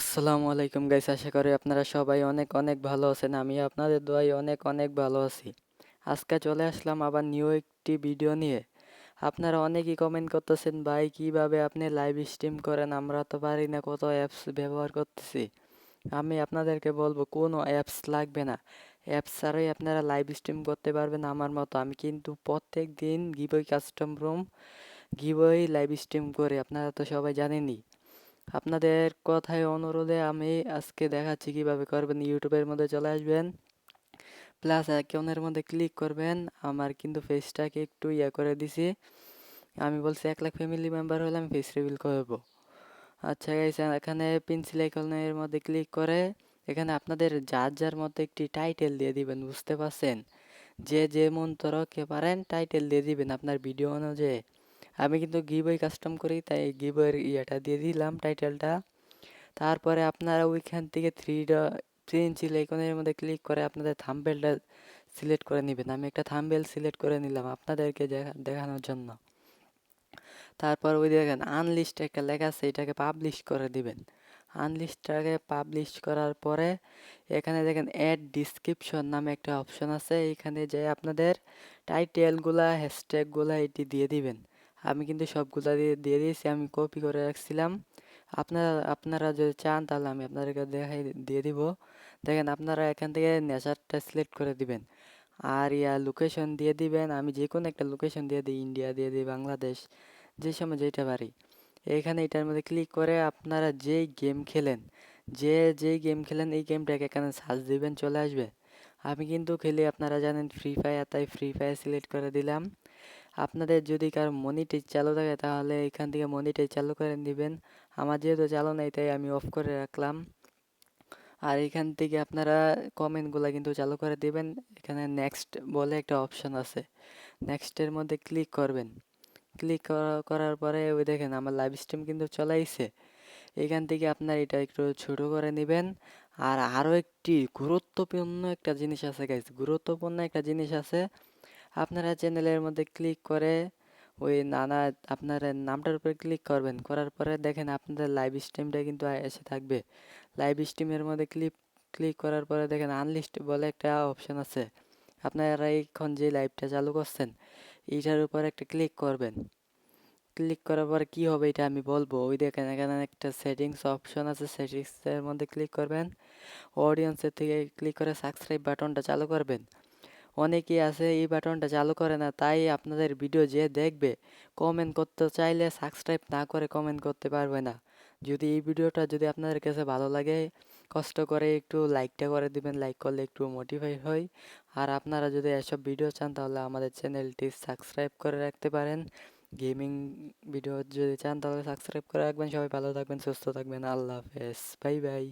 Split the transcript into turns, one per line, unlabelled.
আসসালামু আলাইকুম গাইস, আশা করি আপনারা সবাই অনেক অনেক ভালো আছেন আমি আপনাদের দোয়াই অনেক অনেক ভালো আছি। আজকে চলে আসলাম আবার নিউ একটি ভিডিও নিয়ে। আপনারা অনেকেই কমেন্ট করতেছেন, ভাই, কীভাবে আপনি লাইভ স্ট্রিম করেন? আমরা তো পারি না, কত অ্যাপস ব্যবহার করতেছি। আমি আপনাদেরকে বলব, কোনো অ্যাপস লাগবে না। অ্যাপস ছাড়াই আপনারা লাইভ স্ট্রিম করতে পারবেন আমার মতো। আমি কিন্তু প্রত্যেক দিন giveaway custom room giveaway live stream করে, আপনারা তো সবাই জানেনই। আপনাদের কথায় অনুরোধে আমি আজকে দেখাচ্ছি কীভাবে করবেন। ইউটিউবের মধ্যে চলে আসবেন। প্লাস আইকনের মধ্যে ক্লিক করবেন। আমার কিন্তু ফেসটাকে একটু ইয়ে করে দিছি। আমি বলছি এক লাখ ফ্যামিলি মেম্বার হলে আমি ফেস রিভিল করব। আচ্ছা গাইস এখানে পেন্সিল আইকনের মধ্যে ক্লিক করে এখানে আপনাদের যার যার মধ্যে একটি টাইটেল দিয়ে দিবেন, বুঝতে পারছেন? যে যে মন্তরকে পারেন টাইটেল দিয়ে দিবেন আপনার ভিডিও অনুযায়ী। আমি কিন্তু গিবই কাস্টম করি, তাই গিবইয়ের ইয়েটা দিয়ে দিলাম টাইটেলটা তারপরে আপনারা ওইখান থেকে থ্রিটা পেন্সিল আইকনের মধ্যে ক্লিক করে আপনাদের থাম্বেলটা সিলেক্ট করে নেবেন। আমি একটা থাম্বেল সিলেক্ট করে নিলাম আপনাদেরকে দেখা, দেখানোর জন্য। তারপর ওই দেখেন আনলিস্ট একটা লেখা আছে, এটাকে পাবলিশ করে দিবেন। আনলিস্টটাকে পাবলিশ করার পরে এখানে দেখেন অ্যাড ডিসক্রিপশন নামে একটা অপশন আছে। এখানে যে আপনাদের টাইটেলগুলা হ্যাশট্যাগুলা এটি দিয়ে দিবেন। আমি কিন্তু সবগুলা দিয়ে দিয়ে দিয়েছি, আমি কপি করে রাখছিলাম। আপনারা আপনারা যদি চান তাহলে আমি আপনাদেরকে দেখাই, দিয়ে দিব। দেখেন, আপনারা এখান থেকে নেচারটা সিলেক্ট করে দিবেন। আর ইয়া লোকেশন দিয়ে দিবেন, আমি যে কোনো একটা লোকেশন দিয়ে দিই ইন্ডিয়া দিয়ে দিই বাংলাদেশ যে সময় যেটা পারি। এখানে এটার মধ্যে ক্লিক করে আপনারা যেই গেম খেলেন, যে, যেই গেম খেলেন, এই গেমটাকে এখানে সার্চ দিবেন, চলে আসবে। আমি কিন্তু খেলি, আপনারা জানেন ফ্রি ফায়ার তাই ফ্রি ফায়ার সিলেক্ট করে দিলাম। আপনাদের যদি কারও মনিটাইজ চালু থাকে, তাহলে এখান থেকে মনিটাইজ চালু করে দিবেন। আমার যেহেতু চালু নেই, তাই আমি অফ করে রাখলাম। আর এখান থেকে আপনারা কমেন্টগুলো কিন্তু চালু করে দিবেন। এখানে নেক্সট বলে একটা অপশন আছে। নেক্সটের মধ্যে ক্লিক করবেন। ক্লিক করার পরে ওই দেখেন আমার লাইভ স্ট্রিম কিন্তু চলাইছে। এখান থেকে আপনার এটা একটু ছোট করে নেবেন। আর আরও একটি গুরুত্বপূর্ণ একটা জিনিস আছে গাইজ গুরুত্বপূর্ণ একটা জিনিস আছে। আপনারা চ্যানেলের মধ্যে ক্লিক করে ওই নানা আপনার নামটার উপরে ক্লিক করবেন। করার পরে দেখেন আপনাদের লাইভ স্ট্রিমটা কিন্তু এসে থাকবে। লাইভ স্ট্রিমের মধ্যে ক্লিক ক্লিক করার পরে দেখেন আনলিস্ট বলে একটা অপশন আছে। আপনারা এখন যে লাইভটা চালু করছেন, এইটার উপর একটা ক্লিক করবেন। ক্লিক করার পরে কী হবে এটা আমি বলব। ওই দেখেন এখানে একটা সেটিংস অপশন আছে সেটিংসের মধ্যে ক্লিক করবেন। অডিয়েন্সের থেকে ক্লিক করে সাবস্ক্রাইব বাটনটা চালু করবেন। অনেকেই আছে, এই বাটনটা চালু করে না, তাই আপনাদের ভিডিও যে দেখবে কমেন্ট করতে চাইলে সাবস্ক্রাইব না করে কমেন্ট করতে পারবে না। যদি এই ভিডিওটা যদি আপনাদের কাছে ভালো লাগে, কষ্ট করে একটু লাইকটা করে দিবেন লাইক করলে একটু মোটিফাই হয়। আর আপনারা যদি এসব ভিডিও চান, তাহলে আমাদের চ্যানেলটি সাবস্ক্রাইব করে রাখতে পারেন। গেমিং ভিডিও যদি চান, তাহলে সাবস্ক্রাইব করে রাখবেন। সবাই ভালো থাকবেন, সুস্থ থাকবেন। আল্লাহ হাফেজ। Bye bye